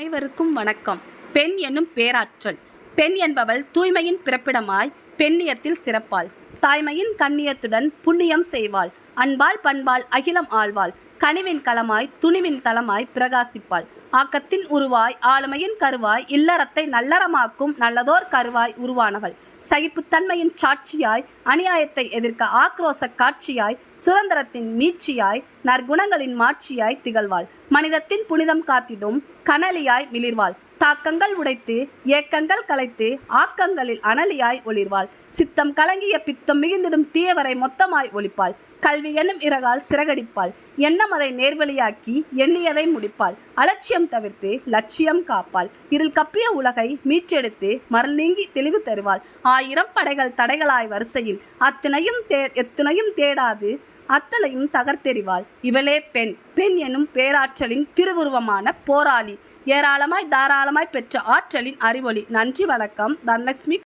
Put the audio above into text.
அனைவருக்கும் வணக்கம். பெண் என்னும் பேராற்றல். பெண் என்பவள் தூய்மையின் பிறப்பிடமாய் பெண்ணியத்தில் சிறப்பாள். தாய்மையின் கண்ணியத்துடன் புண்ணியம் செய்வாள். அன்பால் பண்பாள் அகிலம் ஆழ்வாள். கனிவின் களமாய் துணிவின் தளமாய் பிரகாசிப்பாள். ஆக்கத்தின் உருவாய் ஆளுமையின் கருவாய் இல்லறத்தை நல்லறமாக்கும் நல்லதோர் கருவாய் உருவானவள். சகிப்புத்தன்மையின் சாட்சியாய் அநியாயத்தை எதிர்க்க ஆக்ரோச காட்சியாய் சுதந்திரத்தின் மீட்சியாய் நற்குணங்களின் மாட்சியாய் திகழ்வாள். மனிதத்தின் புனிதம் காத்திடும் கனலியாய் மிளிர்வாள். தாக்கங்கள் உடைத்து ஏக்கங்கள் கலைத்து ஆக்கங்களில் அனலியாய் ஒளிர்வாள். சித்தம் கலங்கிய பித்தம் மிகுந்திடும் தீயவரை மொத்தமாய் ஒழிப்பாள் கல்வி என்னும் இறகால் சிறகடிப்பாள். எண்ணம் அதை நேர்வழியாக்கி எண்ணியதை முடிப்பாள். அலட்சியம் தவிர்த்து லட்சியம் காப்பாள். இருள் கப்பிய உலகை மீட்டெடுத்து மரல் நீங்கி தெளிவு தருவாள். ஆயிரம் படைகள் தடைகளாய் வரிசையில் அத்தனையும் தே எத்தனையும் தேடாது அத்தனையும் தகர்த்தெறிவாள். இவளே பெண். பெண் எனும் பேராற்றலின் திருவுருவமான போராளி. ஏராளமாய் தாராளமாய் பெற்ற ஆற்றலின் அறிவொளி. நன்றி வணக்கம். தனலட்சுமி